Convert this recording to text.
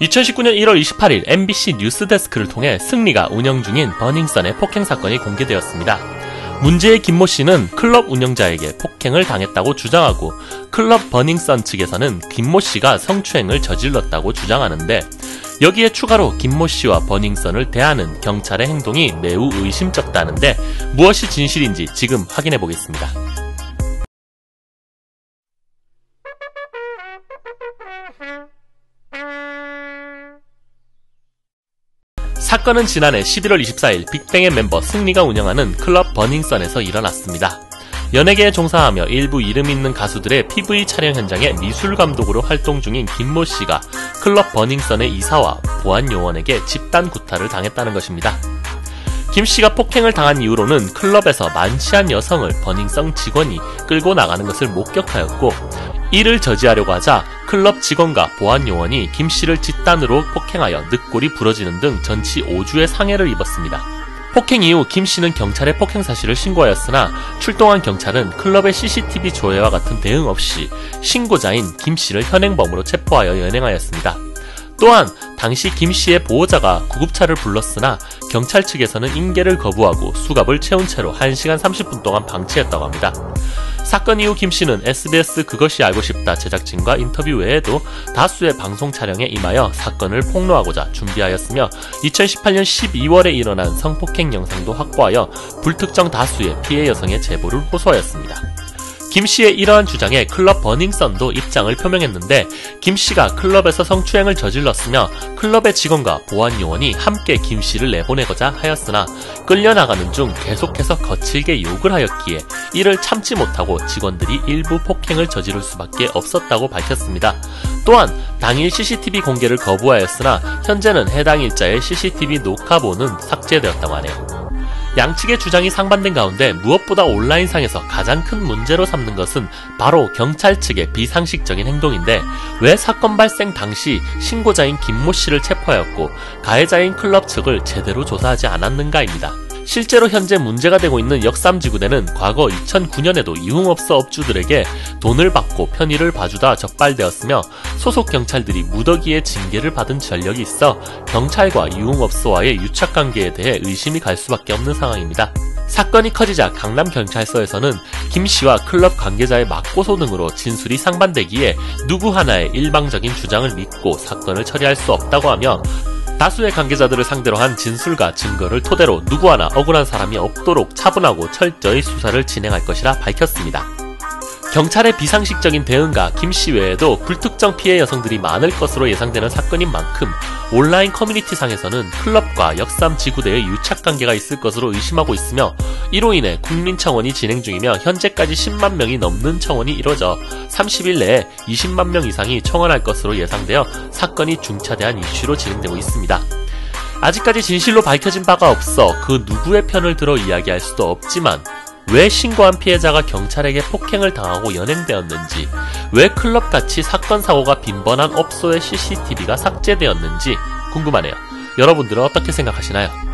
2019년 1월 28일 MBC 뉴스데스크를 통해 승리가 운영 중인 버닝썬의 폭행 사건이 공개되었습니다. 문제의 김모 씨는 클럽 운영자에게 폭행을 당했다고 주장하고 클럽 버닝썬 측에서는 김모 씨가 성추행을 저질렀다고 주장하는데 여기에 추가로 김모 씨와 버닝썬을 대하는 경찰의 행동이 매우 의심쩍다는데 무엇이 진실인지 지금 확인해 보겠습니다. 사건은 지난해 11월 24일 빅뱅의 멤버 승리가 운영하는 클럽 버닝썬에서 일어났습니다. 연예계에 종사하며 일부 이름 있는 가수들의 PV 촬영 현장에 미술 감독으로 활동 중인 김모 씨가 클럽 버닝썬의 이사와 보안 요원에게 집단 구타를 당했다는 것입니다. 김 씨가 폭행을 당한 이후로는 클럽에서 만취한 여성을 버닝썬 직원이 끌고 나가는 것을 목격하였고 이를 저지하려고 하자 클럽 직원과 보안 요원이 김 씨를 집단으로 폭행하여 늑골이 부러지는 등 전치 5주의 상해를 입었습니다. 폭행 이후 김 씨는 경찰에 폭행 사실을 신고하였으나 출동한 경찰은 클럽의 CCTV 조회와 같은 대응 없이 신고자인 김 씨를 현행범으로 체포하여 연행하였습니다. 또한 당시 김 씨의 보호자가 구급차를 불렀으나 경찰 측에서는 인계를 거부하고 수갑을 채운 채로 1시간 30분 동안 방치했다고 합니다. 사건 이후 김 씨는 SBS 그것이 알고 싶다 제작진과 인터뷰 외에도 다수의 방송 촬영에 임하여 사건을 폭로하고자 준비하였으며 2018년 12월에 일어난 성폭행 영상도 확보하여 불특정 다수의 피해 여성의 제보를 호소하였습니다. 김 씨의 이러한 주장에 클럽 버닝썬도 입장을 표명했는데 김 씨가 클럽에서 성추행을 저질렀으며 클럽의 직원과 보안 요원이 함께 김 씨를 내보내고자 하였으나 끌려나가는 중 계속해서 거칠게 욕을 하였기에 이를 참지 못하고 직원들이 일부 폭행을 저지를 수밖에 없었다고 밝혔습니다. 또한 당일 CCTV 공개를 거부하였으나 현재는 해당 일자의 CCTV 녹화본은 삭제되었다고 하네요. 양측의 주장이 상반된 가운데 무엇보다 온라인상에서 가장 큰 문제로 삼는 것은 바로 경찰 측의 비상식적인 행동인데 왜 사건 발생 당시 신고자인 김모 씨를 체포하였고 가해자인 클럽 측을 제대로 조사하지 않았는가입니다. 실제로 현재 문제가 되고 있는 역삼지구대는 과거 2009년에도 유흥업소 업주들에게 돈을 받고 편의를 봐주다 적발되었으며 소속 경찰들이 무더기에 징계를 받은 전력이 있어 경찰과 유흥업소와의 유착관계에 대해 의심이 갈 수밖에 없는 상황입니다. 사건이 커지자 강남경찰서에서는 김 씨와 클럽 관계자의 맞고소 등으로 진술이 상반되기에 누구 하나의 일방적인 주장을 믿고 사건을 처리할 수 없다고 하며 다수의 관계자들을 상대로 한 진술과 증거를 토대로 누구 하나 억울한 사람이 없도록 차분하고 철저히 수사를 진행할 것이라 밝혔습니다. 경찰의 비상식적인 대응과 김씨 외에도 불특정 피해 여성들이 많을 것으로 예상되는 사건인 만큼 온라인 커뮤니티 상에서는 클럽과 역삼 지구대의 유착 관계가 있을 것으로 의심하고 있으며 이로 인해 국민청원이 진행 중이며 현재까지 10만 명이 넘는 청원이 이뤄져 30일 내에 20만 명 이상이 청원할 것으로 예상되어 사건이 중차대한 이슈로 진행되고 있습니다. 아직까지 진실로 밝혀진 바가 없어 그 누구의 편을 들어 이야기할 수도 없지만 왜 신고한 피해자가 경찰에게 폭행을 당하고 연행되었는지, 왜 클럽같이 사건 사고가 빈번한 업소의 CCTV가 삭제되었는지 궁금하네요. 여러분들은 어떻게 생각하시나요?